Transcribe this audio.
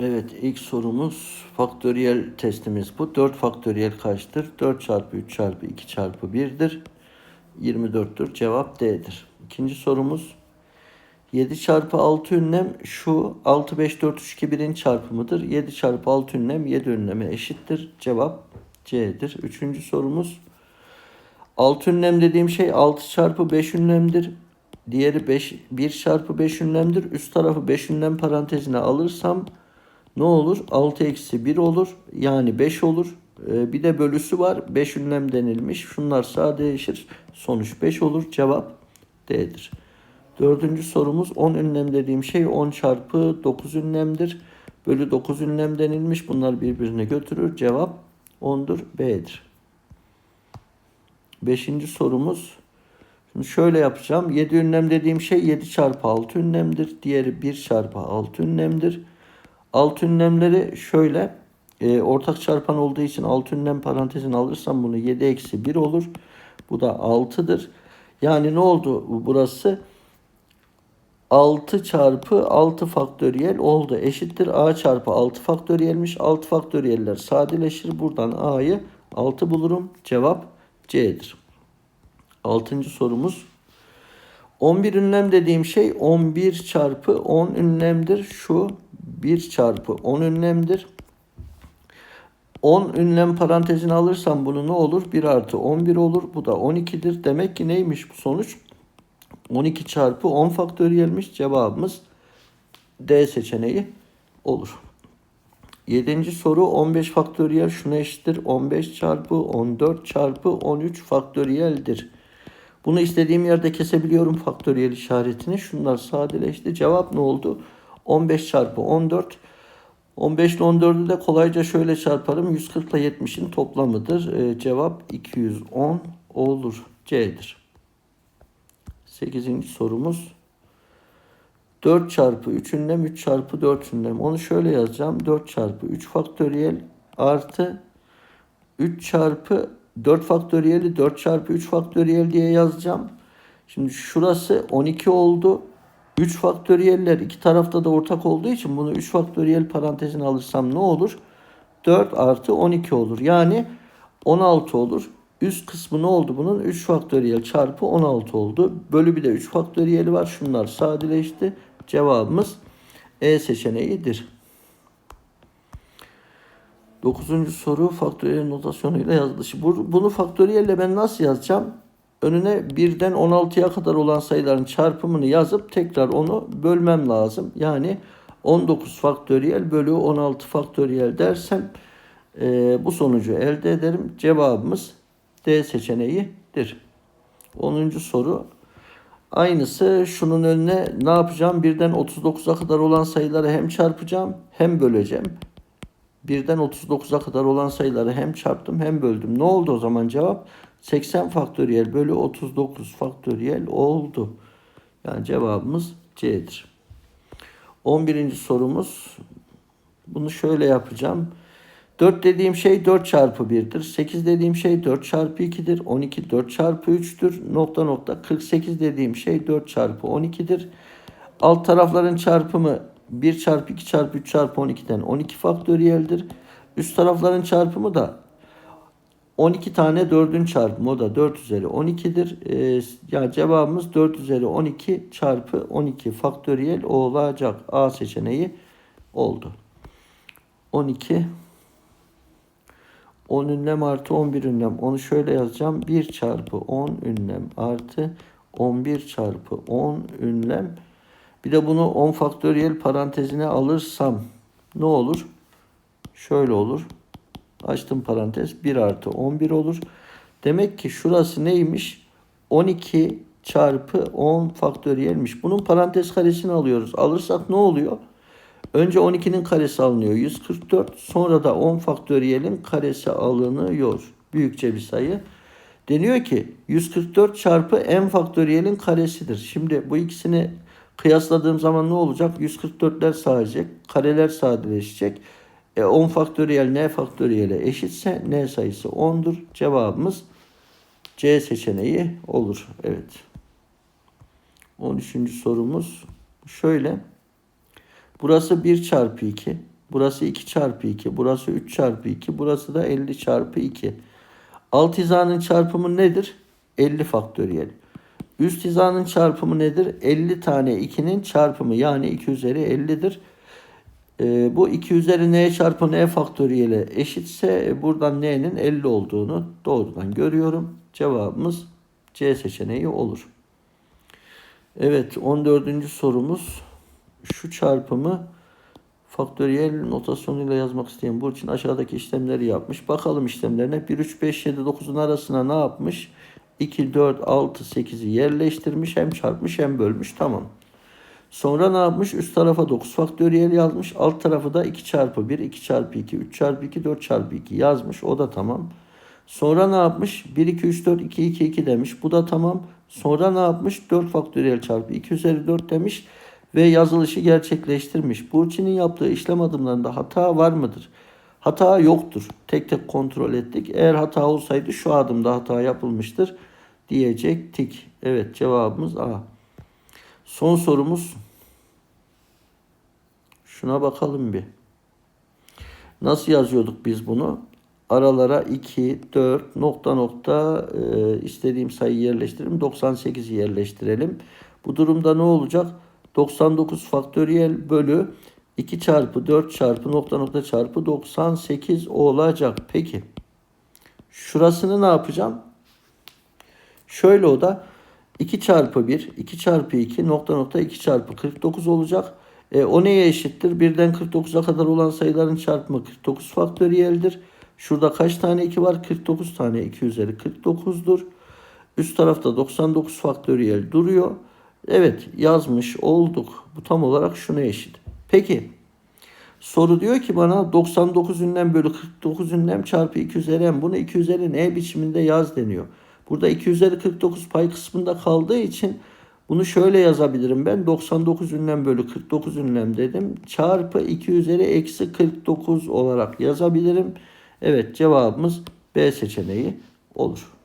Evet ilk sorumuz faktöriyel testimiz bu. 4 faktöriyel kaçtır? 4 çarpı 3 çarpı 2 çarpı 1'dir. 24'tür. Cevap D'dir. İkinci sorumuz 7 çarpı 6 ünlem şu 6 5 4 3 2 1'in çarpımıdır. 7 çarpı 6 ünlem 7 ünleme eşittir. Cevap C'dir. Üçüncü sorumuz 6 ünlem dediğim şey 6 çarpı 5 ünlemdir. Diğeri 5, 1 çarpı 5 ünlemdir. Üst tarafı 5 ünlem parantezine alırsam ne olur? 6 eksi 1 olur. Yani 5 olur. Ee, bir de bölüsü var. 5 ünlem denilmiş. Şunlar sadeleşir. Sonuç 5 olur. Cevap D'dir. Dördüncü sorumuz 10 ünlem dediğim şey 10 çarpı 9 ünlemdir. Bölü 9 ünlem denilmiş. Bunlar birbirine götürür. Cevap 10'dur. B'dir. Beşinci sorumuz. Şimdi şöyle yapacağım. 7 ünlem dediğim şey 7 çarpı 6 ünlemdir. Diğeri 1 çarpı 6 ünlemdir. 6 ünlemleri şöyle. E, ortak çarpan olduğu için 6 ünlem parantezine alırsam bunu 7 eksi 1 olur. Bu da 6'dır. Yani ne oldu burası? 6 çarpı 6 faktöriyel oldu. Eşittir a çarpı 6 faktöriyelmiş. 6 faktöriyeller sadeleşir. Buradan a'yı 6 bulurum. Cevap C'dir. Altıncı sorumuz. 11 ünlem dediğim şey 11 çarpı 10 ünlemdir. Şu 1 çarpı 10 ünlemdir. 10 ünlem parantezine alırsam bunu ne olur? 1 artı 11 olur. Bu da 12'dir. Demek ki neymiş bu sonuç? 12 çarpı 10 faktöriyelmiş. Cevabımız D seçeneği olur. Yedinci soru 15 faktöriyel şuna eşittir. 15 çarpı 14 çarpı 13 faktöriyeldir. Bunu istediğim yerde kesebiliyorum faktöriyel işaretini. Şunlar sadeleşti. Cevap ne oldu? 15 çarpı 14. 15 ile 14'ü de kolayca şöyle çarparım. 140 ile 70'in toplamıdır. Ee, cevap 210 olur. C'dir. 8. sorumuz. 4 çarpı 3 ünlem 3 çarpı 4 ünlem. Onu şöyle yazacağım. 4 çarpı 3 faktöriyel artı 3 çarpı 4 faktöriyeli 4 çarpı 3 faktöriyel diye yazacağım. Şimdi şurası 12 oldu. 3 faktöriyeller iki tarafta da ortak olduğu için bunu 3 faktöriyel parantezine alırsam ne olur? 4 artı 12 olur. Yani 16 olur. Üst kısmı ne oldu bunun? 3 faktöriyel çarpı 16 oldu. Bölü bir de 3 faktöriyeli var. Şunlar sadeleşti. Cevabımız E seçeneğidir. Dokuzuncu soru faktöriyel notasyonuyla yazılışı. Bunu faktöriyelle ben nasıl yazacağım? Önüne birden 16'ya kadar olan sayıların çarpımını yazıp tekrar onu bölmem lazım. Yani 19 faktöriyel bölü 16 faktöriyel dersem e, bu sonucu elde ederim. Cevabımız D seçeneğidir. 10. soru. Aynısı şunun önüne ne yapacağım? Birden 39'a kadar olan sayıları hem çarpacağım hem böleceğim. Birden 39'a kadar olan sayıları hem çarptım hem böldüm. Ne oldu o zaman cevap? 80 faktöriyel bölü 39 faktöriyel oldu. Yani cevabımız C'dir. 11. sorumuz. Bunu şöyle yapacağım. 4 dediğim şey 4 çarpı 1'dir. 8 dediğim şey 4 çarpı 2'dir. 12 4 çarpı 3'tür. Nokta nokta. 48 dediğim şey 4 çarpı 12'dir. Alt tarafların çarpımı 1 çarpı 2 çarpı 3 çarpı 12'den 12 faktöriyeldir. Üst tarafların çarpımı da 12 tane 4'ün çarpımı o da 4 üzeri 12'dir. Ee, yani cevabımız 4 üzeri 12 çarpı 12 faktöriyel olacak. A seçeneği oldu. 12 10 ünlem artı 11 ünlem. Onu şöyle yazacağım. 1 çarpı 10 ünlem artı 11 çarpı 10 ünlem. Bir de bunu 10 faktöriyel parantezine alırsam ne olur? Şöyle olur. Açtım parantez. 1 artı 11 olur. Demek ki şurası neymiş? 12 çarpı 10 faktöriyelmiş. Bunun parantez karesini alıyoruz. Alırsak ne oluyor? Önce 12'nin karesi alınıyor 144. Sonra da 10 faktöriyelin karesi alınıyor. Büyükçe bir sayı. Deniyor ki 144 çarpı n faktöriyelin karesidir. Şimdi bu ikisini kıyasladığım zaman ne olacak? 144'ler sadece, kareler sadeleşecek. E 10 faktöriyel n faktöriyele eşitse n sayısı 10'dur. Cevabımız C seçeneği olur. Evet. 13. sorumuz şöyle. Burası 1 çarpı 2. Burası 2 çarpı 2. Burası 3 çarpı 2. Burası da 50 çarpı 2. Alt hizanın çarpımı nedir? 50 faktöriyel. Üst hizanın çarpımı nedir? 50 tane 2'nin çarpımı yani 2 üzeri 50'dir. Ee, bu 2 üzeri n çarpı n faktöriyele eşitse e, buradan n'nin 50 olduğunu doğrudan görüyorum. Cevabımız C seçeneği olur. Evet 14. sorumuz şu çarpımı faktöriyel notasyonuyla yazmak isteyen Burçin aşağıdaki işlemleri yapmış. Bakalım işlemlerine 1, 3, 5, 7, 9'un arasına ne yapmış? 2, 4, 6, 8'i yerleştirmiş. Hem çarpmış hem bölmüş. Tamam. Sonra ne yapmış? Üst tarafa 9 faktöriyel yazmış. Alt tarafı da 2 çarpı 1, 2 çarpı 2, 3 çarpı 2, 4 çarpı 2 yazmış. O da tamam. Sonra ne yapmış? 1, 2, 3, 4, 2, 2, 2 demiş. Bu da tamam. Sonra ne yapmış? 4 faktöriyel çarpı 2 üzeri 4 demiş. Ve yazılışı gerçekleştirmiş. Burçin'in yaptığı işlem adımlarında hata var mıdır? Hata yoktur. Tek tek kontrol ettik. Eğer hata olsaydı şu adımda hata yapılmıştır diyecektik. Evet cevabımız A. Son sorumuz. Şuna bakalım bir. Nasıl yazıyorduk biz bunu? Aralara 2, 4, nokta nokta e, istediğim sayıyı yerleştirelim. 98'i yerleştirelim. Bu durumda ne olacak? 99 faktöriyel bölü 2 çarpı 4 çarpı nokta nokta çarpı 98 olacak. Peki. Şurasını ne yapacağım? Şöyle o da 2 çarpı 1, 2 çarpı 2 nokta nokta 2 çarpı 49 olacak. E, o neye eşittir? 1'den 49'a kadar olan sayıların çarpımı 49 faktöriyeldir. Şurada kaç tane 2 var? 49 tane 2 üzeri 49'dur. Üst tarafta 99 faktöriyel duruyor. Evet yazmış olduk. Bu tam olarak şuna eşit. Peki soru diyor ki bana 99 ünlem bölü 49 ünlem çarpı 2 üzeri m. Bunu 2 üzeri n biçiminde yaz deniyor. Burada 2 üzeri 49 pay kısmında kaldığı için bunu şöyle yazabilirim ben. 99 ünlem bölü 49 ünlem dedim. Çarpı 2 üzeri eksi 49 olarak yazabilirim. Evet cevabımız B seçeneği olur.